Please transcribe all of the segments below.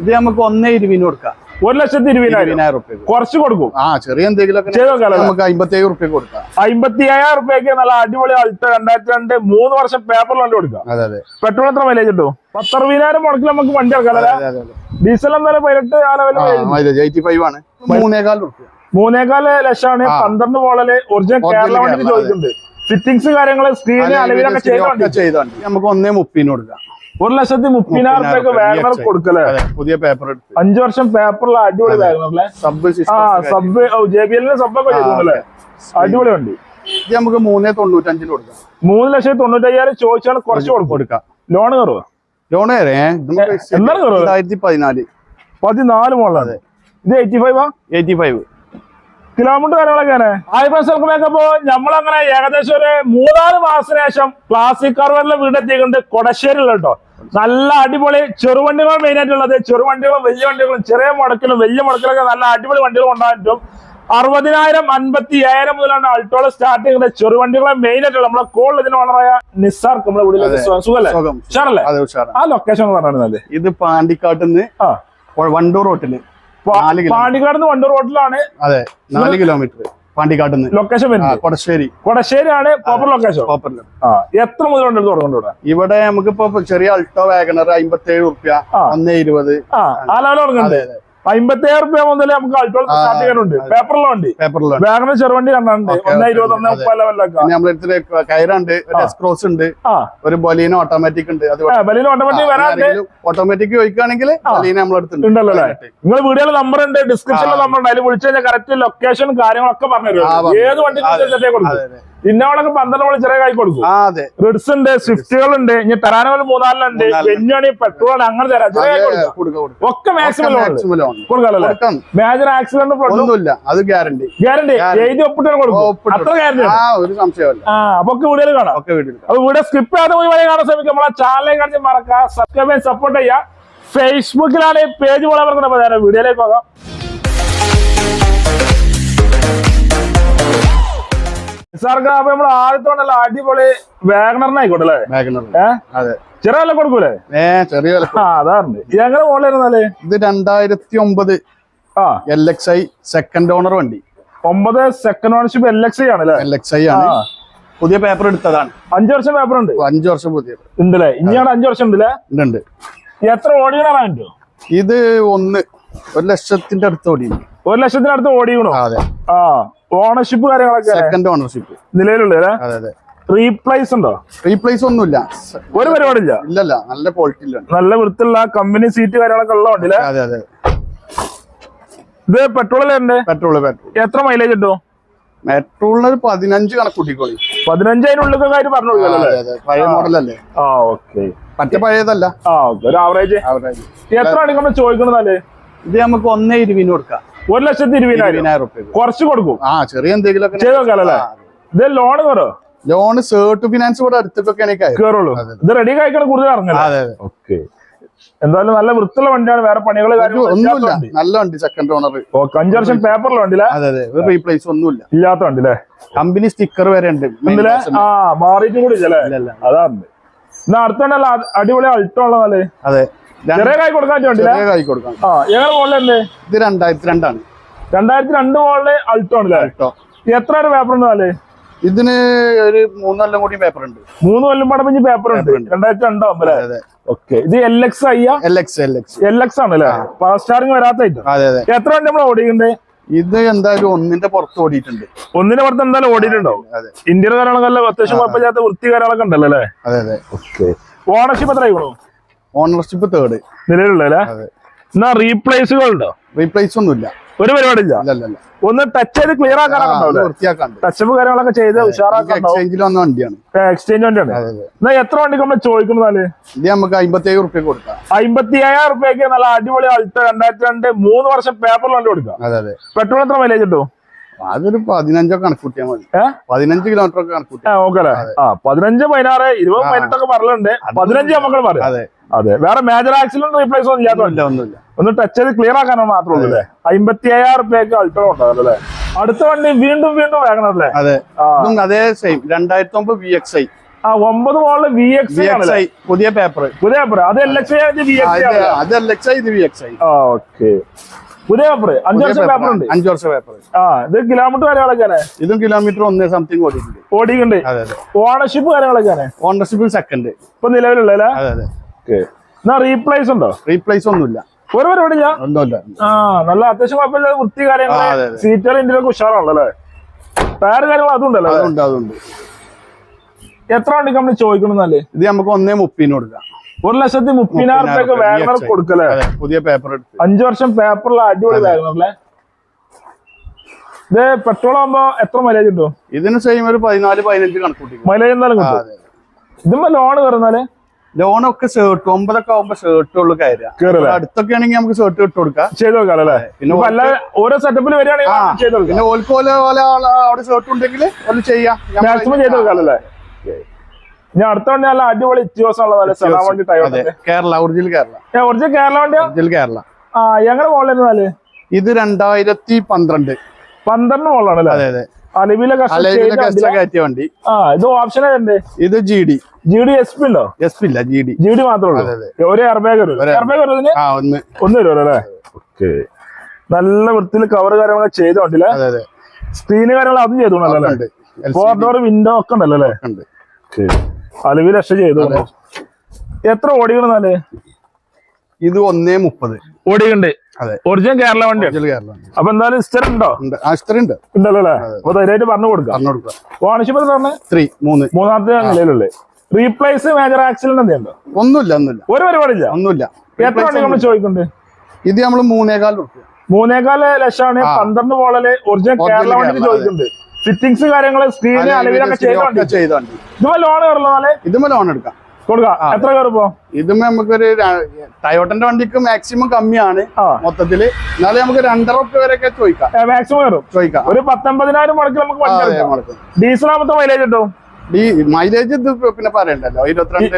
ഇത് നമുക്ക് ഒന്നേ ഇരുപതിന് കൊടുക്കാം. ഒരു ലക്ഷത്തി ഇരുപതിനായിരം. റുപ്യ കുറച്ച് കൊടുക്കും. ആ ചെറിയ എന്തെങ്കിലും നമുക്ക് അമ്പത്തി അമ്പത്തേഴ് റുപ്യ കൊടുക്കാം. അമ്പത്തി അയ്യായിരം റുപ്യക്ക് നല്ല അടിപൊളി അൾട്ട രണ്ടായിരത്തി രണ്ട് മൂന്ന് വർഷം പേപ്പർ വണ്ടി കൊടുക്കാം. അതെ അതെ. പെട്രോൾ എത്ര മൈലേജ് കിട്ടും? പത്തറുപതിനായിരം മുടക്കിൽ നമുക്ക് വണ്ടി അതെ ഡീസൽ എന്തായാലും പതിനെട്ട് ആ എയ്റ്റി ഫൈവ് ആണ്. മൂന്നേകാൽ റുപ്യ മൂന്നേകാൽ ലക്ഷമാണ്. പന്ത്രണ്ട് മോളൽ ഒറിജിനൽ കേരള വണ്ടി ചോദിക്കുന്നുണ്ട്. ഫിറ്റിംഗ്സ് കാര്യങ്ങൾ സ്ക്രീന് അലവിലൊക്കെ ചെയ്തോണ്ട് നമുക്ക് ഒന്നേ മുപ്പതിന് കൊടുക്കാം. ഒരു ലക്ഷത്തി മുപ്പതിനായിരം റുപ്യക്ക്. കൊടുക്കല്ലേ? പുതിയ പേപ്പർ അഞ്ചു വർഷം പേപ്പറിൽ അടിപൊളി അല്ലേ? സബ് ആ സിസ്റ്റം സബ് ജെ ബി എല്ലിന് സബ് ഒക്കെ ആ, ചെയ്തല്ലേ അടിപൊളി വണ്ടി. ഇത് നമുക്ക് മൂന്നേ തൊണ്ണൂറ്റഞ്ചിന് കൊടുക്കാം. മൂന്ന് ലക്ഷത്തി തൊണ്ണൂറ്റയ്യായിരം ചോദിച്ചാൽ കുറച്ച് കൊടുക്കും. ലോൺ കയറുക ലോൺ എന്താണ്? രണ്ടായിരത്തി പതിനാല് പതിനാല് മോളാണ് ഇത് eighty five eighty five kilometre കാര്യങ്ങളൊക്കെയാണ് ആയിരം സ്ഥലത്തേക്കപ്പോ നമ്മളങ്ങനെ ഏകദേശം ഒരു മൂന്നാൽ മാസത്തിന് ശേഷം ക്ലാസിക് കാർവറിലെ വീടെത്തിയിട്ടുണ്ട്. കൊടശ്ശേരിയുള്ള കേട്ടോ. നല്ല അടിപൊളി ചെറുവണ്ടികൾ മെയിൻ ആയിട്ടുള്ളത്. ചെറുവണ്ടികളും വലിയ വണ്ടികളും ചെറിയ മുടക്കിലും വലിയ മുടക്കിലൊക്കെ നല്ല അടിപൊളി വണ്ടികൾ ഉണ്ടായിട്ടും. പറ്റും അറുപതിനായിരം അൻപത്തി ഏഴായിരം മുതലാണ് അൾട്ടോൾ സ്റ്റാർട്ട് ചെയ്യുന്നത് ചെറുവണ്ടികളെ മെയിൻ ആയിട്ടുള്ള നമ്മളെ കോൾ ഇതിന് ഓണറായ നിസാർ നമ്മുടെ വീട്ടിലെ. സുഖല്ലേ? ഉഷാറല്ലേ? ആ ലൊക്കേഷൻ പറഞ്ഞത് ഇത് പാണ്ടിക്കാട്ടിന്ന് വണ്ടൂർ റോട്ടിൽ. പാണ്ടിക്കാട് നിന്ന് വണ്ടൂർ റോട്ടിലാണ്. അതെ നാല് കിലോമീറ്റർ. പാണ്ടിക്കാട്ടുന്ന് ലൊക്കേഷൻ വരുന്നത്? കൊടശ്ശേരി. ആണ് പ്രോപ്പർ ലൊക്കേഷൻ എത്ര മുതൽ വണ്ടി തുടങ്ങുന്നുണ്ട് ഇവിടെ? നമുക്ക് നമുക്കിപ്പോ ചെറിയ അൾട്ടോ വാഗണർ അമ്പത്തേഴ് റുപ്യ ഒന്ന് ഇരുപത്. ആ ലെവൽ തുടങ്ങുന്നുണ്ട് അമ്പത്തിയേഴ് രൂപ മുതൽ നമുക്ക് അൾട്രോൾ സ്റ്റാർട്ട് ചെയ്യാനുണ്ട്. പേപ്പറിലുണ്ട് വാഗണർ ചെറുവണ്ടി കണ്ടാണ്ട് ഓക്കേ, ഒന്നേ ഓക്കേ, ഇരുപത് ഒന്നേ അതെ. മുപ്പത് ലെവലിലൊക്കെ പിന്നെ കയറുണ്ട്. എക്സ്ക്രോസ് ഉണ്ട്. ഒരു ബലീന ഓട്ടോമാറ്റിക് ഉണ്ട്. ബലീന ഓട്ടോമാറ്റിക് ചോദിക്കുകയാണെങ്കിൽ. ബൊലീനോ ഉണ്ടല്ലോ അല്ലേ നിങ്ങൾ വീഡിയോയിൽ നമ്പർ ഉണ്ട്. ഡിസ്ക്രിപ്ഷനിൽ നമ്പർ ഉണ്ട്. അതിൽ വിളിച്ചു കഴിഞ്ഞാൽ കറക്റ്റ് ലൊക്കേഷൻ കാര്യങ്ങളൊക്കെ പറഞ്ഞു. ഏത് വണ്ടി കൊടുക്കും. ഇന്നോളൊക്കെ പന്ത്രണ്ട് മണി ചെറിയ കൈ കൊടുക്കും. റിഡ്സ് ഉണ്ട് സ്വിഫ്റ്റുകൾ ഉണ്ട് ഇനി തരാനോൽ മൂന്നാലിലുണ്ട് പെഞ്ഞണി പെട്രോൾ അങ്ങനെ തരാം. ഒക്കെ മാക്സിമം കൊടുക്കാമല്ലോ കൊടുക്കാം. മേജർ ആക്സിഡന്റ് അത് ഗ്യാരണ്ടി ഗ്യാരണ്ടി. എഴുതി ഒപ്പിട്ടാണ് കൊടുക്കും. അത്ര ഗ്യാരണ്ടി ഒരു സംശയമല്ല അപ്പൊ ഒക്കെ വീഡിയോയിൽ കാണാം. അപ്പൊ വീട് സ്കിപ്പ് ചെയ്യാതെ പോയി വഴി കാണാൻ ശ്രമിക്കും. നമ്മളെ ചാനലിനെ കാണിച്ച് മറക്കുക സബ്സ്ക്രൈബ് ചെയ്യാൻ സപ്പോർട്ട് ചെയ്യുക. ഫേസ്ബുക്കിലാണ് പേജ് പോലെ വീഡിയോയിലേക്ക് പോകാം. സാർക്ക് അപ്പൊ നമ്മൾ ആദ്യത്തെ അടിപൊളി വാഗണറിനായിക്കോട്ടെ അല്ലേ? അതെ. ചെറിയ വില കൊടുക്കൂലേ? ഏ ചെറിയ വില അതാറുണ്ട്. ഇത് എങ്ങനെ ഇത് രണ്ടായിരത്തി ഒമ്പത് ആ. L X I second owner വണ്ടി. ഒമ്പത് സെക്കൻഡ് ഓണർഷിപ്പ് എൽ എക്സ് ആണ് ആണല്ലേ എൽ എക്സ് ഐ ആണ്. പുതിയ പേപ്പർ എടുത്തതാണ്. അഞ്ചു വർഷം പേപ്പർ ഉണ്ട്. അഞ്ചു വർഷം പുതിയ ഉണ്ടല്ലേ? ഇനിയാണ് അഞ്ചു വർഷം ഉണ്ടല്ലേ? ഉണ്ട് എത്ര ഓടിയാണ് ഇത് ഒന്ന് ഒരു ലക്ഷത്തിന്റെ അടുത്ത് ഓടി ഒരു ലക്ഷത്തിന്റെ അടുത്ത് ഓടിയണോ അതെ. ആ. ഓണർഷിപ്പ് കാര്യങ്ങളൊക്കെ സെക്കൻഡ് ഓണർഷിപ്പ് നിലവിലുള്ള അതെ അതെ. റീപ്ലേസ് ഉണ്ടോ? റീപ്ലേസ് ഒന്നുമില്ല. ഒരു പരിപാടിയില്ല? ഇല്ലല്ല നല്ല ക്വാളിറ്റി നല്ല വൃത്തിയുള്ള കമ്പനി സീറ്റ് കാര്യങ്ങളൊക്കെ ഉള്ള അതെ അതെ. ഇത് പെട്രോൾ അല്ലേ പെട്രോൾ പെട്രോൾ എത്ര മൈലേജ് കിട്ടും? പെട്രോളിന് ഒരു പതിനഞ്ച് കണക്കൂട്ടിക്കോളി. പതിനഞ്ചതിനുള്ളിൽ കാര്യം പറഞ്ഞു അതെ കൊടുക്കല്ലേ അതെ. പഴയ മോഡലല്ലേ ആ ഓക്കെ മറ്റേ പഴയതല്ല. ആ ഓക്കെ ഒരു ആവറേജ് ആവറേജ് എത്ര ആണ് നമ്മൾ ചോദിക്കണമെന്നാൽ ഇത് നമുക്ക് ഒന്നേ ഇരുപതിന് കൊടുക്കാം. ഒരു ലക്ഷത്തി ഇരുപതിനായിരം. കുറച്ച് കൊടുക്കും. ആ ചെറിയ എന്തെങ്കിലും ചെയ്ത് നോക്കാലല്ലേ ഇത് ലോൺ കയറോ ലോണ് സേർട്ട് ഫിനാൻസ് കൂടെ എനിക്ക് കയറുള്ളൂ ഇത് റെഡി കഴിക്കണം കൂടുതൽ ഇറങ്ങല അതെ ഓക്കെ. എന്തായാലും നല്ല വൃത്തിയുള്ള വണ്ടിയാണ്. വേറെ പണികൾ ഒന്നുമില്ല. നല്ല വണ്ടി സെക്കൻഡ് ഓണർ ഓക്കെ അഞ്ചു വർഷം പേപ്പറിൽ വണ്ടിയില്ല അതെ റീപ്ലേസ് ഒന്നുമില്ല. ഇല്ലാത്ത വണ്ടി അല്ലേ കമ്പനി സ്റ്റിക്കർ വരെ ഉണ്ട്. ആ മാറിയിട്ടും കൂടി അതാ. അതാണ് അടുത്തല്ല അടിപൊളി അൾട്ടോ ഉള്ളതല്ലേ അതെ. ചെറിയ കായ് കൊടുക്കാൻ ചെറിയ കൈ കൊടുക്കാം. ആ എങ്ങനെ മോളിലല്ലേ ഇത് രണ്ടായിരത്തി രണ്ടാണ്. രണ്ടായിരത്തി രണ്ട് മോളിൽ അൾട്ടോ ആണല്ലേ അൾട്ടോ എത്ര ഒരു പേപ്പർ ഉണ്ട് നാല്? ഇതിന് ഒരു മൂന്നെല്ലാം കൂടി പേപ്പർ ഉണ്ട്. മൂന്ന് കൊല്ലം പടപ്പിഞ്ഞ് പേപ്പർ ഉണ്ട്. രണ്ടായിരത്തി രണ്ടാവും അല്ലേ ഓക്കെ. ഇത് L X I L X L X L X ആണ് ഫാസ്റ്റ് സ്റ്റാറിംഗ് വരാത്ത അതെ അതെ. എത്ര വണ്ടി നമ്മൾ ഇത് എന്തായാലും ഒന്നിന്റെ പുറത്ത് ഓടിയിട്ടുണ്ട്. ഒന്നിന്റെ പുറത്ത് എന്തായാലും ഓടിയിട്ടുണ്ടാവും ഇന്ത്യയുടെ കാര്യങ്ങളൊക്കെ അല്ല അത്യാവശ്യം കുഴപ്പമില്ലാത്ത വൃത്തി കാര്യങ്ങളൊക്കെ ഉണ്ടല്ലോ അല്ലേ അതെ അതെ. ഓക്കെ ഓണർഷിപ്പ് എത്ര ആയിക്കണോ ഓണർഷിപ്പ് തേർഡ് നിലവിലുള്ളോ എന്നാ റീപ്ലേസുകൾ ഉണ്ടോ റീപ്ലേസ് ഒന്നുമില്ല ഒരു പരിപാടി ഇല്ല. ഇല്ല ഇല്ല ഇല്ല. ഒന്ന് ടച്ച് ചെയ്ത് ക്ലിയർ വൃത്തിയാക്കാണ്ട്. ടച്ചപ്പ് കാര്യങ്ങളൊക്കെ ചെയ്ത് ഉഷാറാക്കാൻ എക്സ്ചേഞ്ചിൽ വന്ന വണ്ടിയാണ്. എക്സ്ചേഞ്ച് വണ്ടിയാണ്. അതെ അതെ. എന്നാ എത്ര വണ്ടിക്ക് നമ്മൾ ചോദിക്കുന്നതാൽ ഇത് നമുക്ക് റുപ്യ കൊടുക്കാം. അമ്പത്തി അയ്യായിരം റുപ്യക്ക് നല്ല അടിപൊളി അൾട്ട രണ്ടായിരത്തി രണ്ട് മൂന്ന് വർഷം പേപ്പറിൽ വണ്ടി കൊടുക്കാം. പെട്രോൾ എത്ര മൈലേജ് കിട്ടും? അതൊരു പതിനഞ്ചൊക്കെ കണക്കൂട്ടിയാൽ മതി. ഏഹ് പതിനഞ്ച് കിലോമീറ്റർ ഒക്കെ ഓക്കെ ആ പതിനഞ്ച് പതിനാറ് ഇരുപത്. പതിനെട്ടൊക്കെ പറഞ്ഞിട്ടുണ്ട്. പതിനഞ്ച് നമുക്ക് പറയാം. അതെ. അതെ. വേറെ മേജർ ആക്സിഡന്റ് റീപ്ലേസ് ഒന്നും ഇല്ലാത്ത വണ്ടി ഒന്നുമില്ല. ഒന്ന് ടച്ച് ചെയ്ത് ക്ലിയർ ആക്കാനോ മാത്രമേ ഉള്ളൂ അല്ലേ? അമ്പത്തി അയ്യായിരം റുപ്യക്ക് അൾട്ടോ ഉണ്ടാവില്ല അല്ലേ? അടുത്ത വണ്ടി വീണ്ടും വീണ്ടും വേഗണല്ലേ അതെ. ഇതും അതേ സെയിം രണ്ടായിരത്തി ഒമ്പത് വി എക്സ് ഐ ആ ഒമ്പത് മോളിൽ വി എക്സ് ഐ പുതിയ പേപ്പർ പുതിയ പേപ്പർ അത് എൽ എക്സ് ആണ് അത് എൽ എക്സ് ഐ ഇത് വി എക്സ് ഐ ഓക്കെ പുതിയ പേപ്പർ അഞ്ചു വർഷം പേപ്പർ ഉണ്ട്. അഞ്ചു വർഷം പേപ്പർ ആ ഇത് കിലോമീറ്റർ കാര്യങ്ങളൊക്കെയാണ് ഇതും കിലോമീറ്റർ ഒന്നേ സംതിങ് ഓടിയിട്ടുണ്ട്. ഓടിയിട്ടുണ്ട്. അതെ അതെ. ഓണർഷിപ്പ് കാര്യങ്ങളൊക്കെയാണ് ഓണർഷിപ്പ് സെക്കൻഡ് ഇപ്പൊ നിലവിലുള്ള അതെ അതെ. എന്നാ റീപ്ലേസ് ഉണ്ടോ? റീപ്ലേസ് ഒന്നുമില്ല. ഒരു പരിപാടി ഞാൻ ഒന്നുമില്ല. ആ നല്ല അത്യാവശ്യം കുഴപ്പമില്ല വൃത്തി കാര്യങ്ങൾ. സീറ്റുകൾ ഇന്ത്യയിലൊക്കെ ഉഷാറാണല്ലോ അല്ലേ? ടയർ കാര്യങ്ങൾ അതും ഉണ്ടല്ലോ അല്ലേ? അതുണ്ട് അതുണ്ട്. എത്ര വണ്ടി നമ്മൾ ചോദിക്കണമെന്നല്ലേ ഇത് നമുക്ക് ഒന്നേ മുപ്പതിന് കൊടുക്കാം. ഒരു ലക്ഷത്തി മുപ്പതിനായിരം റുപ്യൊക്കെ വാഗണർ കൊടുക്കല്ലേ? പുതിയ പേപ്പർ അഞ്ചു വർഷം പേപ്പറിൽ അടിപൊളി വാഗണറല്ലേ ഇത് പെട്രോൾ ആകുമ്പോ എത്ര മൈലേജ് ഉണ്ടോ ഇതിന് സെയിം ഒരു പതിനാല് പതിനഞ്ച് കണക്കൂട്ടി മൈലേജ് എന്തായാലും ഇതുമ്പോ ലോൺ കയറുന്നാൽ ലോണൊക്കെ ഷർട്ട് ഒമ്പതൊക്കെ ആവുമ്പോ ഷർട്ട് ഉള്ളു കയറുക. അടുത്തൊക്കെ ആണെങ്കിൽ നമുക്ക് ഷേർട്ട് ഇട്ട് കൊടുക്കാം. ചെയ്ത് നോക്കാം അല്ലേ? പിന്നെ ഓരോ സെറ്റപ്പിൽ വരികയാണെങ്കിൽ പിന്നെ ഓൽക്ക് പോലെ പോലെ അവിടെ ഷർട്ട് ഉണ്ടെങ്കിൽ ഒന്ന് ചെയ്യാം. ചെയ്ത് നോക്കാം അല്ലേ? ഞാൻ അടുത്ത വണ്ടി നല്ല അടിപൊളി ഇറ്റിയോസം ഉള്ള നല്ല സെഡാൻ വണ്ടി അതെ. കേരള ഒറിജിനൽ കേരള. ഒറിജിനൽ കേരള വണ്ടി ഒറിജിനൽ കേരള. ആ ഞങ്ങളുടെ മോളിലായിരുന്നാൽ ഇത് രണ്ടായിരത്തി പന്ത്രണ്ട്. പന്ത്രണ്ട് മോളാണല്ലേ അതെ അതെ. അലവിലെ അലവിലൊക്കെ എക്സ്ട്രാ കയറ്റിയ വണ്ടി. ആ ഇത് ഓപ്ഷൻ ഇത് G D G D S P ഉണ്ടോ എസ് പി ഇല്ല ജി ഡി ജി ഡി മാത്രമേ ഒരു എയർ ബാഗ് വരും ഒരു എയർ ബാഗ് വരുന്നതിന് ആ ഒന്ന്. ഒന്ന് വരുമല്ലോ അല്ലേ? ഓക്കെ. നല്ല വൃത്തിയിൽ കവർ കാര്യങ്ങളൊക്കെ ചെയ്ത് അതെ സ്ക്രീന് കാര്യങ്ങൾ അതും ചെയ്തു ഫോർ ഡോർ വിൻഡോ ഒക്കെ ഉണ്ടല്ലേ അല്ലേ? അലവിൽ രക്ഷ ചെയ്തു എത്ര ഓടിക്കണെന്നാൽ ഇത് ഒന്നേ മുപ്പത്. ഓടിക്കണ്ട്. അതെ. ഒറിജിനൽ കേരള വണ്ടിയാണ്. അപ്പൊ എന്തായാലും ഇസ്റ്റർ ഉണ്ടോ? ഉണ്ട്. ഉണ്ടല്ലോ അല്ലേ? അപ്പൊ ധൈര്യമായിട്ട് പറഞ്ഞു കൊടുക്കാം. പറഞ്ഞു കൊടുക്കാം. ഓണർഷിപ്പ് ത്രീ മൂന്ന്. മൂന്നാമത്തെ നിലയിലുള്ളേ. റീപ്ലേസ് മേജർ ആക്സിഡന്റ് എന്തെയുണ്ടോ? ഒന്നുമില്ല ഒന്നുമില്ല. ഒരു പരിപാടിയില്ല? ഒന്നുമില്ല. എത്ര വണ്ടി നമ്മൾ ചോദിക്കുന്നുണ്ട്? ഇത് നമ്മൾ മൂന്നേകാൽ റുപ്യ മൂന്നേകാൽ ലക്ഷമാണ്. പന്ത്രണ്ട് പോളൽ ഒറിജിനൽ കേരള വണ്ടി ചോദിക്കുന്നുണ്ട്. ഫിറ്റിംഗ്സ് കാര്യങ്ങൾ സ്ക്രീന് അലവിലൊക്കെ ചെയ്ത വണ്ടി ചെയ്ത വണ്ടി. ഇതുമ്പോ ലോൺ കയറുള്ളതാൽ ഇതുമ്മ ലോൺ എടുക്കാം. കൊടുക്കാം. എത്ര കയറുമ്പോ ഇതുമ്മ നമുക്കൊരു ടയോട്ടന്റെ വണ്ടിക്ക് മാക്സിമം കമ്മിയാണ് മൊത്തത്തിൽ. എന്നാലും നമുക്ക് രണ്ടര റുപ്യ വരെയൊക്കെ ചോദിക്കാം. മാക്സിമം കയറും ചോദിക്കാം. ഒരു പത്തൊമ്പതിനായിരം മുടക്കി. നമുക്ക് ഡീസലാമത്തെ മൈലേജ് കിട്ടും? ഈ മൈലേജ് ഇത് പിന്നെ പറയണ്ടല്ലോ? ഇരുപത്തിരണ്ട്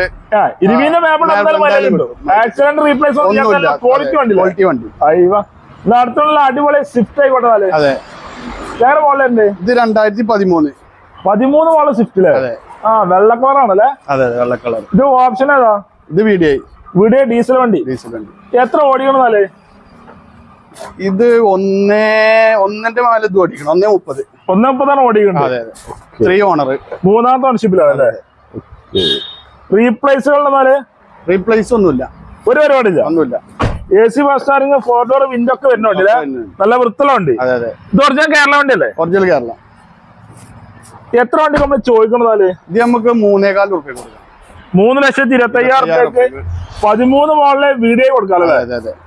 ആക്സിഡന്റ് റീപ്ലേസ് ക്വാളിറ്റി വണ്ടി. ക്വാളിറ്റി വണ്ടി അടുത്തുള്ള അടിപൊളി സ്വിഫ്റ്റ് ആയിക്കോട്ടെ അതെ. വേറെ മോഡലുണ്ട് ഇത് രണ്ടായിരത്തി പതിമൂന്ന് പതിമൂന്ന് മോഡൽ സ്വിഫ്റ്റിൽ ആ വെള്ള കളർ അതെ വെള്ള കളർ ഇത് ഓപ്ഷൻ ഏതാ? ഇത് വീഡിയോ വീഡിയോ ഡീസൽ വണ്ടി. ഡീസൽ വണ്ടി. എത്ര ഓടിക്കണം ഇത് ഒന്നേ ഒന്നിന്റെ മേലെ ഇത് ഓടിക്കണം. ഒന്നേ മുപ്പത്. ഒന്നേ പതാണ് ഓടിയുണ്ട് ത്രീ ഓണർ മൂന്നാമത്തെ ഓണർഷിപ്പിലാണ് അല്ലേ? റീപ്ലേസുകളുടെ റീപ്ലേസ് ഒന്നുമില്ല. ഒരു പരിപാടിയില്ല. ഒന്നുമില്ല. A C bus steering four door window ഒക്കെ വരുന്നുണ്ട് ഇല്ലേ? നല്ല അതെ ഇത് ഒറിജിനൽ കേരള വണ്ടി അല്ലേ? ഒറിജിനൽ കേരള എത്ര വണ്ടി നമ്മൾ ചോദിക്കണതാൽ ഇത് നമുക്ക് മൂന്നേകാൽ റുപ്യ കൊടുക്കാം. മൂന്ന് ലക്ഷത്തി ഇരുപത്തി അയ്യായിരം റുപ്യക്ക് പതിമൂന്ന് മോളിലെ വീഡിയോ കൊടുക്കാല്ലേ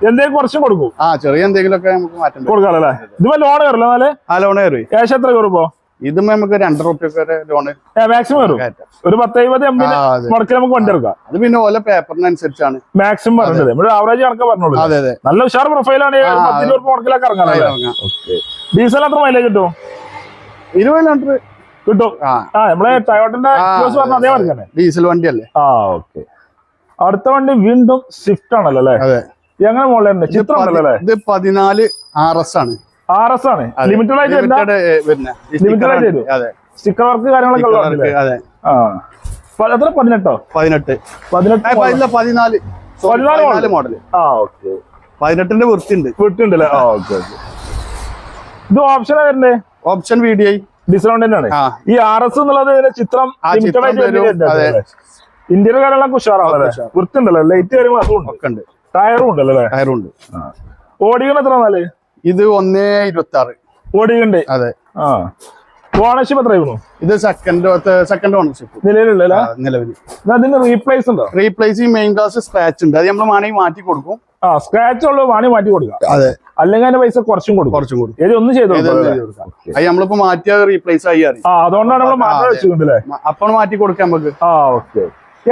എന്തെങ്കിലും കുറച്ചും കൊടുക്കും. ആ ചെറിയ നമുക്ക് മാറ്റം കൊടുക്കാമല്ലേ ഇതുമ്പോ ലോൺ കയറില്ല എന്നാൽ? ആ ലോൺ കയറി ക്യാഷ് എത്ര കയറുമ്പോ ഇതും നമുക്ക് രണ്ടര റുപ്യ വരെ ലോണ് മാക്സിമം കയറും ഒരു പത്ത് എഴുപത് എംബിന് ആ, അതെ. മുടക്കി നമുക്ക് വണ്ടി എടുക്കാം. അത് പിന്നെ ഓല പേപ്പറിനനുസരിച്ചാണ് മാക്സിമം പറഞ്ഞത്. നമ്മുടെ ആവറേജ് കണക്ക് പറഞ്ഞോളൂ. അതെ അതെ. നല്ല ഉഷാർ പ്രൊഫൈലാണ് പത്തിന് മുടക്കിലൊക്കെ ഇറങ്ങാം. ഡീസൽ എത്ര മൈലേജ് കിട്ടും? ഇരുപത് കിലോമീറ്റർ കിട്ടും. ആ. നമ്മളെ ടയോട്ടിന്റെ ആ, പറഞ്ഞ ഡീസൽ വണ്ടിയല്ലേ? ഓക്കെ. അടുത്ത വണ്ടി വീണ്ടും സ്വിഫ്റ്റ് ആണല്ലോ അല്ലേ? എങ്ങനെ മോളിൽ ചിത്രം ഉണ്ടല്ലോ ഇത് പതിനാല് ആർ എസ് ആണ്. ആർ എസ് ആണ്. ലിമിറ്റഡ് ആയിട്ട് ലിമിറ്റഡ് ആയിട്ട് സ്റ്റിക്കർ വർക്ക് കാര്യങ്ങളൊക്കെ അതെ ആ. എത്ര? പതിനെട്ടോ? പതിനെട്ട്. പതിനെട്ട് പതിനാല്. പതിനാല് മോഡൽ. ആ ഓക്കെ. പതിനെട്ടിന്റെ വൃത്തിയുണ്ട്. വൃത്തിയുണ്ടല്ലേ? Okay okay. ഇത് ഓപ്ഷൻ വരുന്നേ option V D I diesel വണ്ടി തന്നെയാണ് ആ. ഈ ആർ എസ് എന്നുള്ളത് ചിത്രം ഇന്ത്യയിലെ കാര്യങ്ങളൊക്കെ ഉഷാറാണല്ലേ വൃത്തിണ്ടല്ലോ ലൈറ്റ് കാര്യങ്ങൾ അതും ഉണ്ട്. ഉണ്ട്. ടയറും ഉണ്ടല്ലോ അല്ലേ? ടയറുണ്ട്. ഓടിക്കണ എത്ര നാല് ഇത് ഒന്നേ ഇരുപത്തി ആറ് ഓടിക്കണ്ട്? അതെ. ആ. ഓണർഷിപ്പ് എത്രയായിരുന്നു ഇത് സെക്കൻഡ് സെക്കൻഡ് ഓണർഷിപ്പ് നിലവിലുള്ള നിലവിൽ അതിന്റെ റീപ്ലേസ് ഉണ്ടോ? റീപ്ലേസ് ഈ മെയിൻ ക്ലാസ് സ്ക്രാച്ച് ഉണ്ട്. അത് നമ്മൾ വേണമെങ്കിൽ മാറ്റി കൊടുക്കും. ആ സ്ക്രാച്ച് ഉള്ളത് വാണി മാറ്റി കൊടുക്കാം. അതെ. അല്ലെങ്കിൽ അതിന്റെ പൈസ കുറച്ചും കൊടുക്കും. കുറച്ചും കൊടുക്കും. ഇത് ഒന്നും ചെയ്തു. അത് നമ്മളിപ്പോ മാറ്റിയ റീപ്ലേസ് ആയി ആ അതുകൊണ്ടാണ് നമ്മൾ മാറ്റി. വെച്ചിട്ടുണ്ടല്ലേ അപ്പോൾ മാറ്റി കൊടുക്കാം നമുക്ക്. ആ ഓക്കെ.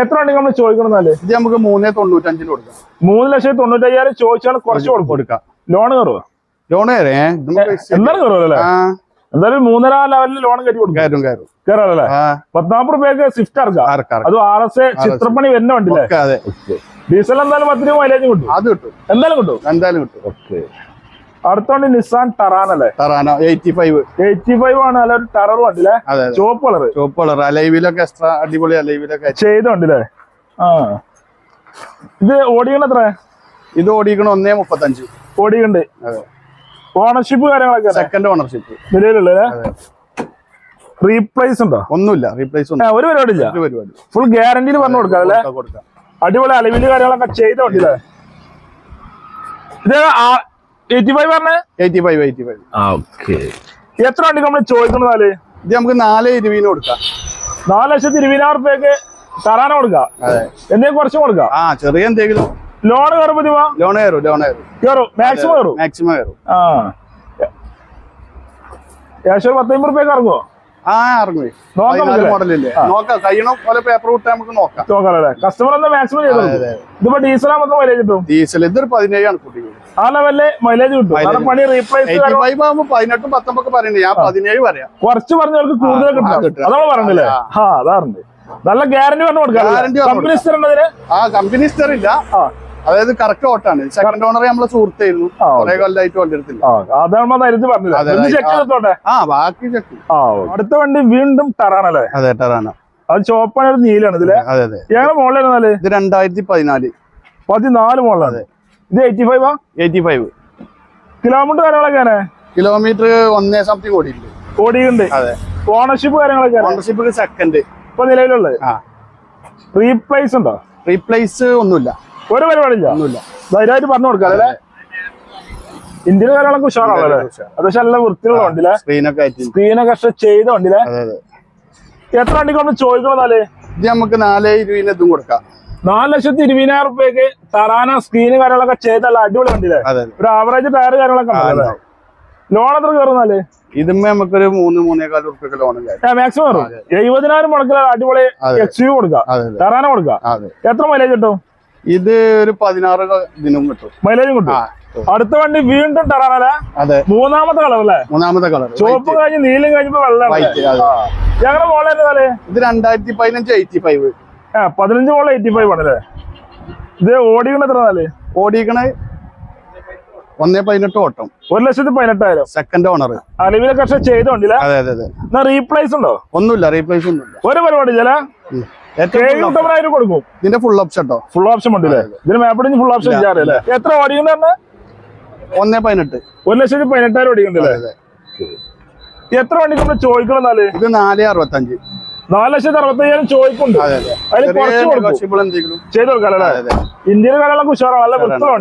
എത്ര വണ്ടി നമ്മൾ ചോദിക്കണമെന്നാൽ ഇത് നമുക്ക് മൂന്നേ തൊണ്ണൂറ്റഞ്ചിന് കൊടുക്കാം. മൂന്ന് ലക്ഷത്തി തൊണ്ണൂറ്റയ്യായിരം ചോദിച്ചാൽ കുറച്ച് കൊടുക്കും. ലോൺ കയറുക ലോൺ കയറേ. എന്താണ് കയറുമല്ലോ എന്തായാലും മൂന്നര ലെവലിൽ ലോൺ കയറ്റി കൊടുക്കും. കയറും കയറും. കയറാറല്ലേ ആ. പത്താമത് റുപ്യക്ക് സ്വിഫ്റ്റ് ഇറക്കാം അത് ആർ എസ് ചിത്രപ്പണി വരുന്ന വണ്ടിയില്ലേ? അതെ. ഡീസൽ എന്തായാലും പത്ത് രൂപ മൈലേജ് കിട്ടും. അത് കിട്ടും. എന്തായാലും കിട്ടും? എന്തായാലും കിട്ടും. ഓക്കെ. അടുത്തോണ്ട് നിസാൻ ടറാൻ അല്ലേ? Terrano eighty five eighty five ആണ് അല്ല? ഒരു ടറർ വണ്ടി അല്ലേ ചുവപ്പ് കളർ ചുവപ്പ് കളർ അലൈവിലൊക്കെ എക്സ്ട്രാ അടിപൊളി അലൈവിലൊക്കെ ചെയ്തോണ്ടല്ലേ ആ. ഇത് ഓടിക്കണ്ട എത്ര ഇത് ഓടിക്കണ ഒന്നേ മുപ്പത്തഞ്ച്. ഓടിക്കണ്ട്. അതെ. ഓണർഷിപ്പ് കാര്യങ്ങളൊക്കെ സെക്കൻഡ് ഓണർഷിപ്പ് നിലവിലുള്ള റീപ്ലേസ് ഉണ്ടോ? ഒന്നുമില്ല. റീപ്ലേസ് ഒരു പരിപാടി ഇല്ല പരിപാടി. ഫുൾ ഗ്യാരണ്ടിയിൽ പറഞ്ഞു കൊടുക്കാം അല്ലേ? അടിപൊളി അലവിൽ കാര്യങ്ങളൊക്കെ ചെയ്ത വണ്ടി അല്ലേ ഇത് എയ്റ്റി ഫൈവ് പറഞ്ഞേ? Eighty five eighty five okay എത്ര വണ്ടി നമ്മൾ ചോദിക്കുന്നതാൽ ഇത് നമുക്ക് നാല് ഇരുപതിന് കൊടുക്കാം. നാല് ലക്ഷത്തി ഇരുപതിനായിരം റുപ്യക്ക് തരാന കൊടുക്കാം? അതെ. എന്തെങ്കിലും കുറച്ച് കൊടുക്കാം? ആ ചെറിയ എന്തെങ്കിലും ലോൺ കയറുമ്പോ ലോൺ കയറും ലോൺ കയറും. കയറും. മാക്സിമം കയറും? മാക്സിമം കയറും. ആ. ഏകദേശം പത്തമ്പത് റുപ്യക്ക് ഇറങ്ങുമോ ആ ഇറങ്ങും നോക്കാം പതിനാല് നമുക്കല്ലേ? മോഡലില്ലേ നോക്കാം. കഴിയണം? പോലെ പേപ്പർ നമുക്ക് നോക്കാം. കസ്റ്റമർ എന്താ മാക്സിമം. ഇതിപ്പോ ഡീസലാ മൊത്തം മൈലേജ് കിട്ടും? ഡീസൽ ഇതൊരു പതിനേഴാണ് കുട്ടികൾ ആ ലെവലിൽ മൈലേജ് കിട്ടും. പണി റീപ്ലേസ് പതിനെട്ടും പത്തൊമ്പതൊക്കെ പറയുന്നത് ഞാൻ പതിനേഴ് പറയാം. കുറച്ച് പറഞ്ഞവർക്ക് കൂടുതൽ കിട്ടും. അതാണ് പറഞ്ഞില്ലേ ആ. അതാറുണ്ട് നല്ല ഗ്യാരണ്ടി പറഞ്ഞു കൊടുക്കാം. കമ്പനി സ്റ്റർ സ്ഥിരണ്ടതിന് ആ കമ്പനി സ്റ്റർ ഇല്ല. അതായത് കറക്റ്റ് ഓട്ടാണ് സെക്കൻഡ് ഓണർ നമ്മളെ സുഹൃത്തായിരുന്നു. കുറെ കൊല്ലമായിട്ട് അതാണ് നേരത്തെ പറഞ്ഞില്ല. ആ ബാക്കി ചെക്ക് അടുത്ത വണ്ടി വീണ്ടും ടറാണല്ലേ അതെ ടെറാന അത് ചോപ്പാണ് നീലാണ് ഇതിൽ. അതെ അതെ ഞങ്ങളുടെ മോളിലായിരുന്നാൽ ഇത് രണ്ടായിരത്തി പതിനാല് പതിനാല് മോളിലാണ് ഇത് എയ്റ്റി ഫൈവ് ആ? എയ്റ്റി ഫൈവ് കിലോമീറ്റർ കാര്യങ്ങളൊക്കെ കിലോമീറ്റർ ഒന്നേ സംതിങ് ഓടിയിട്ടുണ്ട്. ഓടിയുണ്ട് അതെ. ഓണർഷിപ്പ് കാര്യങ്ങളൊക്കെ ഓണർഷിപ്പ് സെക്കൻഡ് ഇപ്പൊ നിലവിലുള്ളത്? റീപ്ലേസ് ഉണ്ടോ? റീപ്ലേസ് ഒന്നുമില്ല. ഒരു പരിപാടിയില്ല ഒന്നുമില്ല. ധൈര്യമായിട്ട് പറഞ്ഞു കൊടുക്കാം അല്ലേ? ഇന്ത്യൻ കാര്യങ്ങളൊക്കെ ഉഷാറാണല്ലേ. അത് പക്ഷെ നല്ല വൃത്തിയുള്ള വണ്ടിയിലെ. സ്ക്രീനൊക്കെ സ്ക്രീനൊക്കെ പക്ഷെ ചെയ്ത വണ്ടിയിലെ. എത്ര വണ്ടിക്ക് നമ്മൾ ചോദിക്കണമെന്നാൽ ഇത് നമുക്ക് നാല് ഇരുപതിന് ഇതും കൊടുക്കാം. നാല് ലക്ഷത്തി ഇരുപതിനായിരം റുപ്യക്ക് തറാന സ്ക്രീന് കാര്യങ്ങളൊക്കെ ചെയ്തല്ല അടിപൊളി വണ്ടിയിലെ. ഒരു ആവറേജ് ടയർ കാര്യങ്ങളൊക്കെ ഉണ്ടല്ലേ ലോൺ എത്ര കയറുന്നാൽ ഇതുമ്മേ നമുക്കൊരു മൂന്ന് മൂന്നേകാൽ ഉറുപ്പൊക്കെ ലോൺ മാക്സിമം എഴുപതിനായിരം മുടക്കില്ല അടിപൊളി. എക്സ് യു കൊടുക്കാം. തറാന കൊടുക്കാം. എത്ര മൈലേജ് കിട്ടും? ഇത് ഒരു പതിനാറ് ദിനം കിട്ടും. മൈലേജും കിട്ടും. അടുത്ത വണ്ടി വീണ്ടും ടറാനല്ലേ അതെ. മൂന്നാമത്തെ കളർ അല്ലേ? മൂന്നാമത്തെ കളർ. ചുവപ്പ് കഴിഞ്ഞ് നീലും കഴിഞ്ഞപ്പോ വെള്ളം ഞങ്ങളുടെ മോളെ ഇത് രണ്ടായിരത്തി പതിനഞ്ച് എയ്റ്റി ഫൈവ് ആ പതിനഞ്ച് മോളെ എയ്റ്റി ഫൈവ് ആണല്ലേ ഇത് ഓടിക്കണ എത്ര നാല് ഓടിക്കണ ഒന്നേ പതിനെട്ട് ഓട്ടം. ഒരു ലക്ഷത്തി പതിനെട്ടായിരം. സെക്കൻഡ് ഓണർ അലവിലെ കർഷക ചെയ്തോണ്ടില്ല. അതെ അതെ അതെ. റീപ്ലേസ് ഉണ്ടോ? ഒന്നുമില്ല റീപ്ലേസ് ഒന്നുമില്ല. ഒരു പരിപാടി ചില കൊടുക്കും. ഇതിന്റെ ഫുൾ ഓപ്ഷൻ കേട്ടോ ഫുൾ ഓപ്ഷൻ ഉണ്ടല്ലേ? ഇതിന് ഫുൾ ഓപ്ഷൻ എത്ര ഓടിക്കണ്ട ഒന്നേ പതിനെട്ട്. ഒരു ലക്ഷത്തി പതിനെട്ടായിരം എത്ര വണ്ടി നമ്മൾ ചോദിക്കണം എന്നാൽ? ഇത് നാല് അറുപത്തഞ്ച്. നാല് ലക്ഷത്തി അറുപത്തയ്യായിരം അതിൽ കുറച്ച് കൊടുക്കും. ചെയ്ത് ഇന്ത്യയിലെ കാര്യങ്ങളൊക്കെ ഉഷാറാണ്. നല്ല വൃത്തിയുള്ള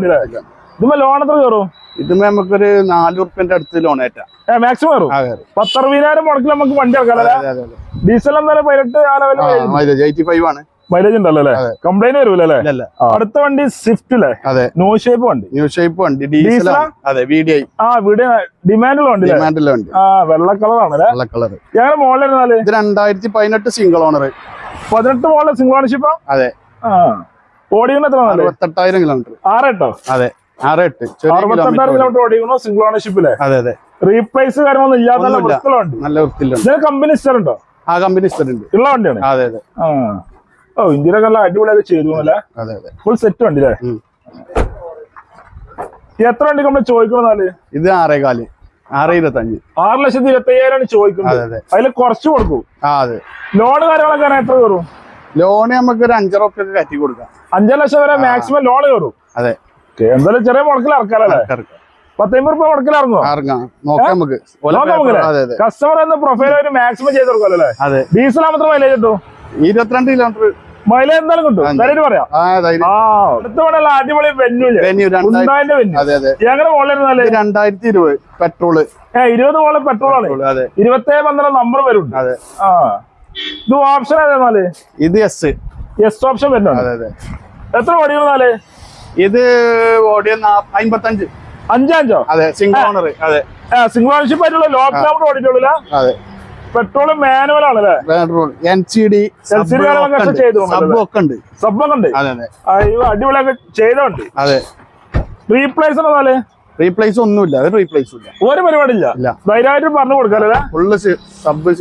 ഇതുമ്പോ ലോൺ എത്ര കയറും? ഇതുമ്മേ നമുക്കൊരു നാല് ഉറുപ്പ്യന്റെ അടുത്ത് ലോൺ ഏറ്റാ. മാക്സിമം പത്തറുപതിനായിരം മുടക്കിൽ നമുക്ക് വണ്ടി അതെ അതെ അതെ. ഡീസൽ എന്തായാലും പതിനെട്ട് എയ്റ്റി ഫൈവ് ആണ്. മൈലേജ് ഉണ്ടല്ലോ അല്ലേ? അതെ. കംപ്ലൈന്റ്. അടുത്ത വണ്ടി സ്വിഫ്റ്റ് അല്ലേ അതെ. നോ ഷേപ്പ് വണ്ടി. ന്യൂ ഷേപ്പ് വണ്ടി ഡീസൽ? അതെ വി ഡി ഐ ആ ഇവിടെ ഡിമാൻഡുള്ള വണ്ടി ഡിമാൻഡുള്ള വണ്ടി. ആ വെള്ള കളറാണ് വെള്ള കളർ ഞങ്ങളുടെ മോളിൽ ഇത് രണ്ടായിരത്തി പതിനെട്ട് സിംഗിൾ ഓണർ പതിനെട്ട് മോളിലെ സിംഗോണർഷിപ്പാ അതെ. ആ. ഓടിക്കണ എത്ര അറുപത്തെട്ടായിരം കിലോമീറ്റർ ആറെട്ടോ അതെ. ആറ് എട്ട് ചെറിയ അറുപത്തെട്ടായിരം കിലോമീറ്റർ കിലോമീറ്റർ സിംഗിൾ അതെ അതെ. റീപ്ലേസ് കാര്യങ്ങളൊന്നും ഇല്ലാത്ത നല്ല. നല്ല ഇതിന് കമ്പനി സ്റ്റർ ഉണ്ടോ? ആ കമ്പനി ഉള്ള വണ്ടിയാണ്? അതെ അതെ. ഓ ഇന്ത്യയിലൊക്കെ നല്ല അടിപൊളിയൊക്കെ ചെയ്തു അല്ലേ? അതെ അതെ. ഫുൾ സെറ്റ് വണ്ടി അല്ലേ ഉം. എത്ര വണ്ടി നമ്മൾ ചോദിക്കണമെന്നാൽ ഇത് ആറേകാൽ. ആറ് ഇരുപത്തഞ്ച് ആറ് ലക്ഷത്തി ഇരുപത്തി അയ്യായിരമാണ് ചോദിക്കുന്നത്. അതെ അതെ. അതിൽ കുറച്ച് കൊടുക്കും. അതെ. ലോൺ കാര്യങ്ങളൊക്കെ എത്ര കയറും? ലോണ് നമുക്ക് ഒരു അഞ്ചര കയറ്റി കൊടുക്കാം. അഞ്ചര ലക്ഷം വരെ മാക്സിമം ലോൺ കയറും. അതെ. എന്തായാലും ചെറിയ മുടക്കിൽ ഇറക്കാലല്ലേ? ഇറക്കാം. പത്തമ്പത് രൂപ മുടക്കിൽ ഇറങ്ങാം. നോക്കാം നമുക്ക്. കസ്റ്റമർ എന്ന പ്രൊഫൈൽ ഒരു മാക്സിമം ചെയ്ത് കൊടുക്കല്ലേ അതെ. ഡീസൽ മാത്രം മൈലേജ് കിട്ടും? ഇരുപത്തിരണ്ട് കിലോമീറ്റർ മൈലേജ് എന്തായാലും കിട്ടും. ധൈര്യം. പറയാം അടുത്ത അടിപൊളി വെന്യൂൽ വെന്യൂ ഞങ്ങളുടെ മോളിൽ രണ്ടായിരത്തി ഇരുപത് പെട്രോൾ ഏ ഇരുപത് മോളിൽ പെട്രോൾ ആണ്. ഇരുപത്തി ഇരുപത്തേഴ് പന്ത്രണ്ട് നമ്പർ വരും. അതെ. ആ. ഇത് ഓപ്ഷൻ ഏതാ ഇത് എസ് എസ് ഓപ്ഷൻ വരുന്നുണ്ട്. എത്ര ഓടിയിരുന്നാൽ? ഇത് ഓടിയ അമ്പത്തഞ്ച്. അഞ്ചാഞ്ചോ? അതെ സിംഗിൾ ഓണർ അതെ. സിംഗിൾ ഓണർഷിപ്പ് ആയിട്ടുള്ള ലോ കിലോമീറ്റർ ഓടിയിട്ടുള്ള അതെ. പെട്രോളും മാനുവൽ ആണല്ലേ എൻ സി ഡി ഉണ്ട്. സബ്ബൊക്കെ ഉണ്ട്. അടിപൊളിയൊക്കെ ചെയ്തോണ്ട്. അതെ. റീപ്ലേസ് എന്നാൽ റീപ്ലേസ് ഒന്നുമില്ല. അത് റീപ്ലേസ് ഇല്ല. ഒരു പരിപാടി ഇല്ല. ധൈര്യമായിട്ട് പറഞ്ഞു കൊടുക്കാല്ലേ full sub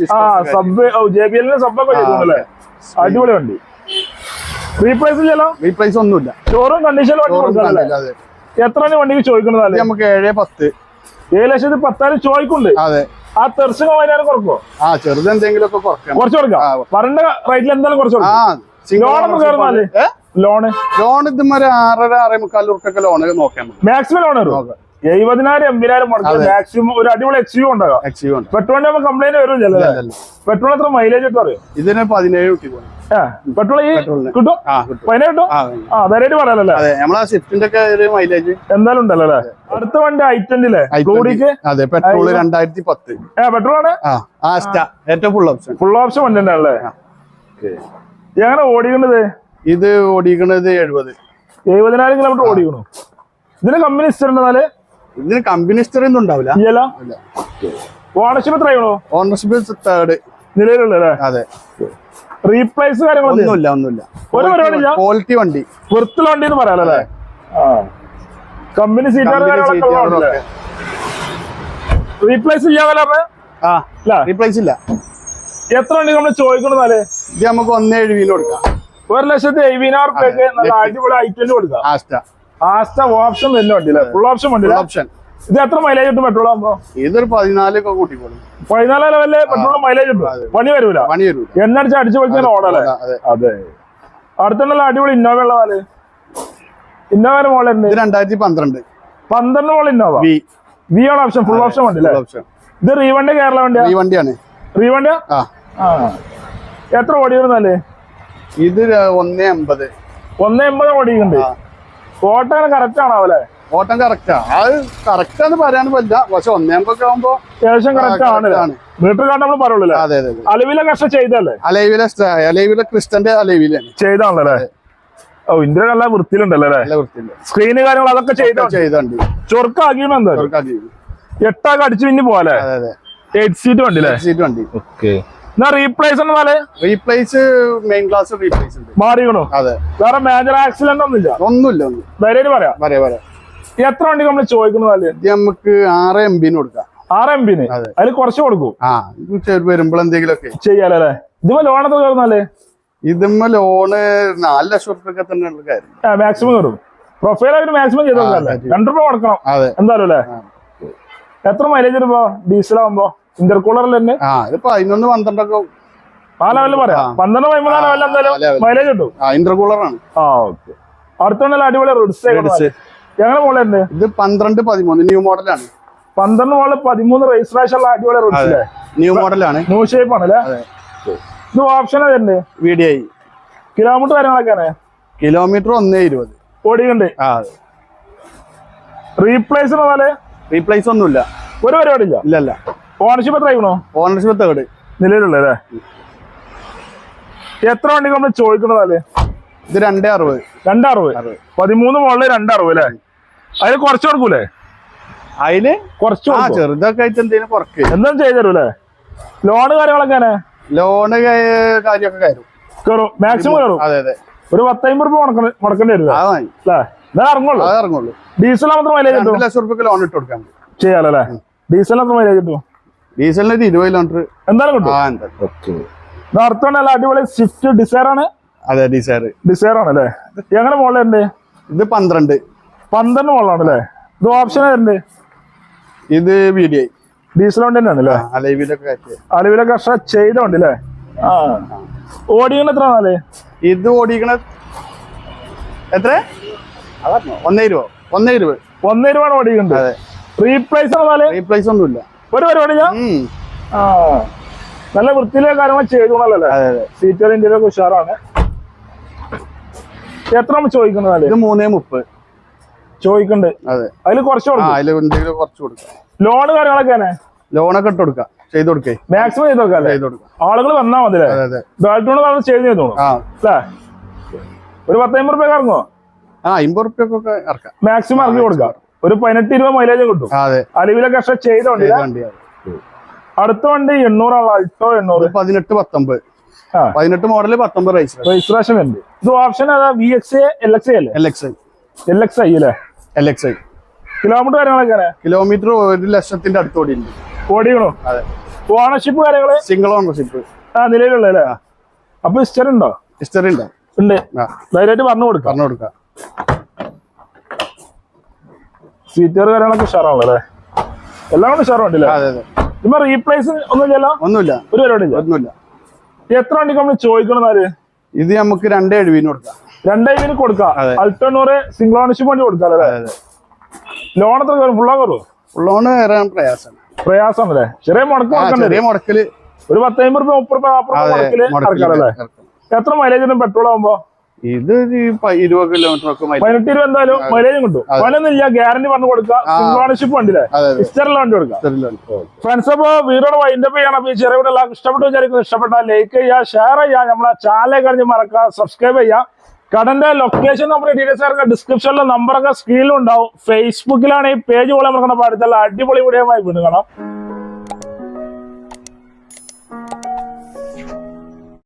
sub J B എല്ലിന്റെ സബ്ബൊക്കെ അടിപൊളി വണ്ടി റീപ്ലേസ് ചെയ്യലോ റീപ്ലേസ് ഒന്നുമില്ല. ഷോറൂം കണ്ടീഷൻ എത്ര വണ്ടിക്ക് ചോദിക്കുന്നതല്ലേ? നമുക്ക് ഏഴ് പത്ത്. ഏഴ് ലക്ഷത്തി പത്തായിരം ചോദിക്കുന്നുണ്ട്. അതെ. ആ തെർശക വൈകുന്നേരം കുറക്കോ ആ ചെറുത് എന്തെങ്കിലും ഒക്കെ കുറക്കണം. കുറച്ച് കൊടുക്കാം. വരണ്ട റേറ്റിൽ എന്തായാലും കുറച്ച് ലോണൊക്കെ കയറുന്നാൽ ലോണ് ലോൺ ഇതുമാരെ ആറര ആറേ മുക്കാൽ ഉറുപ്പൊക്കെ ലോൺ നോക്കാം മാക്സിമം ലോൺ വരും. എഴുപതിനായിരം എൺപതിനായിരം മുടക്കും മാക്സിമം ഒരു അടിപൊളി എക്സ്യൂ ഉണ്ടാകാം ഉണ്ട്. പെട്രോളിന്റെ കംപ്ലൈന്റ് വരും. പെട്രോൾ എത്ര മൈലേജ് ഒക്കെ അറിയാം ഇതിന് പതിനേഴ് കിട്ടി പോകണം പെട്രോൾ ഈ. കിട്ടും? ആ കിട്ടും. ആ ധൈര്യമായിട്ട് പറയാലല്ലേ? അതെ നമ്മളെ സ്വിഫ്റ്റിന്റെ ഒക്കെ ഒരു മൈലേജ് എന്തായാലും ഉണ്ടല്ലോ അല്ലേ? അടുത്ത വണ്ടി ഐറ്റന്റില്ലേ ഗോഡിക്ക് അതെ പെട്രോൾ രണ്ടായിരത്തി പത്ത് ഏ പെട്രോൾ ആണ് ആസ്റ്റ ഏറ്റവും ഫുൾ ഓപ്ഷൻ ഫുൾ ഓപ്ഷൻ വണ്ടി ഉണ്ടല്ലേ എങ്ങനെ ഓടിക്കണത്? ഇത് ഓടിക്കണത് എഴുപത്. എഴുപതിനായിരം കിലോമീറ്റർ ഓടിക്കണു? ഇതിന് കമ്പനി ഇഷ്ടമുണ്ടെന്നാൽ ഇതിന് കമ്പനി ഹിസ്റ്ററി ഒന്നും ഉണ്ടാവില്ല. ഓണർഷിപ്പ് എത്ര ഓണർഷിപ്പ് തേർഡ് നിലവിലുള്ളല്ലേ അതെ. റീപ്ലേസ് കാര്യങ്ങളൊന്നുമില്ല ഒന്നുമില്ല ഒരു പരിപാടിയില്ല? ക്വാളിറ്റി വണ്ടി. വൃത്തിയുള്ള വണ്ടി എന്ന് പറയാലല്ലേ ആ. കമ്പനി സീറ്റ് റീപ്ലേസ് ചെയ്യാമല്ലോ അല്ല റീപ്ലേസ് ഇല്ല. എത്ര വണ്ടി നമ്മൾ ചോദിക്കണമെന്നാൽ ഇത് നമുക്ക് ഒന്നേ എഴുപതിന് കൊടുക്കാം. ഒരു ലക്ഷത്തി എഴുപതിനായിരം രൂപയ്ക്ക് നല്ല അടിപൊളി ഐറ്റം കൊടുക്കാം. ആസ്റ്റ ആസ്റ്റ ഓപ്ഷൻ തന്നെ വണ്ടി ഫുൾ ഓപ്ഷൻ വണ്ടി ഓപ്ഷൻ ഇത് എത്ര മൈലേജ് കിട്ടും പെട്രോൾ ആകുമ്പോ ഇതൊരു പതിനാലൊക്കെ കൂട്ടിക്കോളും. പതിനാല് ലെവലിൽ പെട്രോൾ മൈലേജ് കിട്ടും പണി വരൂല. പണി വരൂല. എണ്ണടിച്ച് അടിച്ചു പൊളിച്ചാൽ ഓടല്ലേ അതെ അടുത്തുള്ള അടിപൊളി ഇന്നോവ ഉള്ളതാൽ ഇന്നോവ മോളുണ്ട് ഇത് രണ്ടായിരത്തി പന്ത്രണ്ട് പന്ത്രണ്ട് മോൾ ഇന്നോവ വി. വി ആണ് ഓപ്ഷൻ ഫുൾ ഓപ്ഷൻ വണ്ടി ഓപ്ഷൻ ഇത് റീവണ്ടി കേരള വണ്ടി റീ വണ്ടിയാണ്. റീവണ്ടിയാ ആ. എത്ര എത്ര ഓടിയിരുന്നാൽ ഇത് ഒന്നേ അമ്പത്. ഒന്നേ എൺപത് ഓടിക്കുന്നുണ്ട് ആ. ഓട്ടം കറക്റ്റ് ആണോ അല്ലെ ഓട്ടം കറക്റ്റാ അത് കറക്റ്റ് ആണ് പറയാൻ പറ്റില്ല. പക്ഷെ ഒന്നേ അമ്പതൊക്കെ ആകുമ്പോ അത്യാവശ്യം കറക്റ്റ് ആണ്. മീറ്റർ കാർഡ് നമ്മൾ പറയുള്ളൂ അതെ അതെ അതെ. അലവിലെ കഷ്ടം ചെയ്തല്ലേ അലൈവിലെ ക്രിസ്റ്റന്റെ അലൈവിലാണ് ചെയ്താണല്ലേ? ഓ ഇന്ത്യ നല്ല വൃത്തിയിലുണ്ടല്ലോ അല്ലേ? സ്ക്രീന് കാര്യങ്ങൾ അതൊക്കെ ചെയ്ത ചെയ്ത? വണ്ടി ചൊറുക്കാക്കിയാണ് എന്തായാലും? ചെറുക്കാക്കി. എട്ടൊക്കെ അടിച്ചു പിന്നെ പോലെ അതെ അതെ. എയ്റ്റ് സീറ്റ് വണ്ടി അല്ലേ സീറ്റ് വണ്ടി. ഓക്കെ. എന്നാ replace replace main glass replace ഉണ്ട്. അതെ. വേറെ മേജർ ആക്സിഡന്റ് ഒന്നുമില്ല? ഒന്നുമില്ല ഒന്നും. ധൈര്യം പറയാം. പറയാം പറയാ. എത്ര വണ്ടി നമ്മൾ ചോദിക്കുന്നത് ഇത് നമുക്ക് ആറ് എം ബിന് കൊടുക്കാം. ആറ് എം ബിന് അതെ. അതിൽ കുറച്ച് കൊടുക്കും? ആ വരുമ്പോൾ എന്തെങ്കിലുമൊക്കെ. ചെയ്യാലല്ലേ? ഇതുപോലെ ലോണൊക്കെ കയറുന്നാൽ ഇതുമ്മ ലോണ് നാല് ലക്ഷം റുപ്യൊക്കെ തന്നെ കാര്യം. മാക്സിമം കയറും പ്രൊഫൈൽ ആയിട്ട് മാക്സിമം ചെയ്ത രണ്ടു രൂപ കൊടുക്കണം. എന്തായാലും അല്ലേ? എത്ര മൈലേജ് ഇപ്പോ ഡീസൽ ആവുമ്പോ? ഇന്റർകൂളറിൽ തന്നെ? പതിനൊന്ന് പന്ത്രണ്ടൊക്കെ ആ ലെവലിൽ പറയാം. പന്ത്രണ്ട് പതിമൂന്നാം ലെവലിൽ എന്തായാലും. മൈലേജ് കിട്ടും. ഇന്റർകൂളറാണ് ആ ഓക്കെ. അടുത്തുള്ള അടിപൊളി റോഡ്സ്. ഞങ്ങളെ മോളുണ്ട് ഇത് പന്ത്രണ്ട് പതിമൂന്ന് ന്യൂ മോഡലാണ്. പന്ത്രണ്ട് മോൾ പതിമൂന്ന് രജിസ്ട്രേഷൻ ഉള്ള അടിപൊളി ന്യൂ മോഡലാണ്. ന്യൂ ഷേപ്പ് ആണ് അല്ലേ ഇത് ഓപ്ഷൻ വരുന്നുണ്ട് വി ഡി ഐ കിലോമീറ്റർ കാര്യങ്ങളൊക്കെയാണ് കിലോമീറ്റർ ഒന്നേ ഇരുപത്. ഓടിയുണ്ട് ആ. റീപ്ലേസ് പോലെ റീപ്ലേസ് ഒന്നുമില്ല. ഒരു പരിപാടി ഇല്ല? ഇല്ല ഇല്ല. ഓണർഷിപ്പ് എത്ര ആയിക്കണോ? ഓണർഷിപ്പ് തേർഡ് നിലവിലുള്ള എത്ര വണ്ടി നമ്മൾ ചോദിക്കുന്നതാൽ ഇത് രണ്ടേ അറുപത്. രണ്ടറുപത് പതിമൂന്ന് മോളിൽ രണ്ടറുപത് അല്ലേ? അതിൽ കുറച്ച് കൊടുക്കൂലേ? അതിൽ കുറച്ച് ആ കൊടുക്കും. ചെറുതൊക്കെ ആയിട്ട് എന്തെങ്കിലും കുറക്ക്. ലോണ് കാര്യങ്ങളൊക്കെ ലോണ് കാര്യമൊക്കെ കയറും. കയറും. മാക്സിമം കയറും? അതെ അതെ. ഒരു പത്തമ്പത് രൂപ മുടക്ക മുടക്കേണ്ടി വരില്ല അത് മതി. അല്ലേ? ഇറങ്ങുള്ളൂ അത് ഇറങ്ങുള്ളൂ ഡീസൽ മാത്രം മൈലേജ് കിട്ടും? ലക്ഷം റുപ്യ ലോൺ ഇട്ട് കൊടുക്കാൻ ചെയ്യാലല്ലേ? ഡീസൽ മാത്രം മൈലേജ് കിട്ടും? ഡീസലിന് ഒരു ഇരുപത് കിലോമീറ്റർ എന്തായാലും കിട്ടും? എന്താ. നല്ല അടിപൊളി സ്വിഫ്റ്റ് ഡിസയർ ആണ്. അതെ ഡിസയർ ഡിസയർ ആണ് അല്ലേ എങ്ങനെ മോളുണ്ട് ഇത് പന്ത്രണ്ട്. പന്ത്രണ്ട് മോളാണ് അല്ലേ ഇത് ഓപ്ഷൻ ഉണ്ട് ഇത് വി ഡി ഐ ഡീസൽ വണ്ടി തന്നെയാണ് അല്ലേ? അലൈവിലൊക്കെ കയറ്റി അലവിലെ കർഷക ചെയ്ത വണ്ടി അല്ലേ? ആ. ഓടിക്കണ എത്ര നാല് ഇത് ഓടിക്കണ എത്ര? ഒന്നേ രൂപ ഒന്നേ രൂപ ഒന്നേ രൂപ ഓടിക്കുന്നത് അതെ. റീപ്ലേസ് ആണ് റീപ്ലേസ് ഒന്നുമില്ല. ഒരു പരിപാടി ഞാൻ ആ. നല്ല വൃത്തിയിലെ കാര്യങ്ങൾ ചെയ്തോളല്ലേ അതെ സീറ്റുകൾ ഇന്ത്യയിലൊക്കെ ഉഷാറാണ്. എത്ര ചോദിക്കുന്നത് ഇത് മൂന്നേ മുപ്പത്. ചോദിക്കണ്ട്. അതെ. അതിൽ കുറച്ച് അതിൽ കൊടുക്കും അതിൽ എന്തെങ്കിലും കുറച്ച് കൊടുക്കാം. ലോൺ കാര്യങ്ങളൊക്കെ ലോണൊക്കെ ഇട്ട് കൊടുക്കാം. ചെയ്ത് കൊടുക്കേ. മാക്സിമം ചെയ്ത് അല്ലേ? ചെയ്ത് കൊടുക്കാം. ആളുകൾ വന്നാ മതി ബാൽട്ടൂണ് പറഞ്ഞ് ചെയ്ത് ആ. അല്ലേ? ഒരു പത്തമ്പത് റുപ്യ ഇറങ്ങോ ആ അമ്പത് റുപ്യൊക്കെ ഇറക്കാം. മാക്സിമം ഇറങ്ങി കൊടുക്കാം. ഒരു പതിനെട്ട് ഇരുപത് മൈലേജ് കിട്ടും. ആ അതെ. അലവിലെ കർഷക ചെയ്ത വണ്ടി ചെയ്ത വണ്ടിയാണ് അടുത്ത വണ്ടി എണ്ണൂറ് അൾട്ടോ എണ്ണൂറ്. പതിനെട്ട് പത്തൊമ്പത്. പതിനെട്ട് മോഡൽ പത്തൊമ്പത് രജിസ്ട്രേഷൻ ഉണ്ട് ഇത് ഓപ്ഷൻ ഏതാ? വി എക്സ് എൽ എക്സ് അല്ലേ? L X I L X I അല്ലേ? എൽ എക്സ് ഐ കിലോമീറ്റർ കാര്യങ്ങളൊക്കെ കിലോമീറ്റർ ഒരു ലക്ഷത്തിന്റെ അടുത്തോടി ഉണ്ട്. ഓടിക്കണോ അതെ. ഓണർഷിപ്പ് കാര്യങ്ങൾ? സിംഗിൾ ഓണർഷിപ്പ് ആ നിലവിലുള്ള അല്ലേ? അപ്പൊ ഹിസ്റ്ററി ഉണ്ടോ? ഹിസ്റ്ററി ഉണ്ടോ. ഉണ്ട്. ധൈര്യമായിട്ട് പറഞ്ഞു കൊടുക്ക. പറഞ്ഞു കൊടുക്ക. സീറ്റർ കാര്യങ്ങളൊക്കെ ഉഷാറാണല്ലോ എല്ലാം കൊണ്ട് ഉഷാറുണ്ടല്ലേ അതെ അതെ. ഇപ്പൊ റീപ്ലേസ് ഒന്നും ചെയ്യല്ലോ ഒന്നുമില്ല. ഒരു പരിപാടി ഒന്നുമില്ല. എത്ര വണ്ടിക്ക് നമ്മൾ ചോദിക്കണമെന്നാൽ ഇത് നമുക്ക് രണ്ടേ എഴുപതിന് കൊടുക്കാം. രണ്ടായിരം കൊടുക്കാം. അൾട്ടോണൂറ് സിംഗിൾ ഓണർഷിപ്പ് വണ്ടി കൊടുക്കാം അല്ലേ? ലോൺ എത്ര കയറും ഫുള്ളാ കയറും ലോണ് കയറാൻ പ്രയാസമാണ് അല്ലേ? ചെറിയ മുടക്കം ചെറിയ മുടക്കൽ. ഒരു പത്തമ്പത് രൂപ മുപ്പത് രൂപ മുടക്കിൽ. എത്ര മൈലേജ് പെട്രോൾ ആവുമ്പോ? ഇത് ഇരുപത് കിലോമീറ്റർ ഒക്കെ പതിനെട്ട് രൂപ എന്തായാലും മൈലേജും കിട്ടും. പതിനൊന്നില്ല ഗ്യാരണ്ടി പറഞ്ഞു കൊടുക്കാം. ഓണർഷിപ്പ് ഇസ്റ്ററിലെ വണ്ടി കൊടുക്കാം. ഫ്രണ്ട്സ് അപ്പൊ വീഡിയോ വൈൻഡപ്പ് ചെയ്യണം. അപ്പൊ ഈ ചെറിയ എല്ലാവർക്കും ഇഷ്ടപ്പെട്ടു വിചാരിക്കുന്നു. ഇഷ്ടപ്പെട്ടാൽ ലൈക്ക് ചെയ്യുക ഷെയർ ചെയ്യുക. നമ്മളെ ചാനൽ കഴിഞ്ഞ് മറക്കുക സബ്സ്ക്രൈബ് ചെയ്യുക. കടന്റെ ലൊക്കേഷൻ നമ്മുടെ ഡീറ്റെയിൽസ് ഇറങ്ങുക ഡിസ്ക്രിപ്ഷനിലെ നമ്പറൊക്കെ സ്ക്രീനിലുണ്ടാവും ഫേസ്ബുക്കിലാണ് ഈ പേജ് പോലെ നമുക്ക് അടുത്തുള്ള അടിപൊളി വീഡിയോ വീണ്ടും കാണാം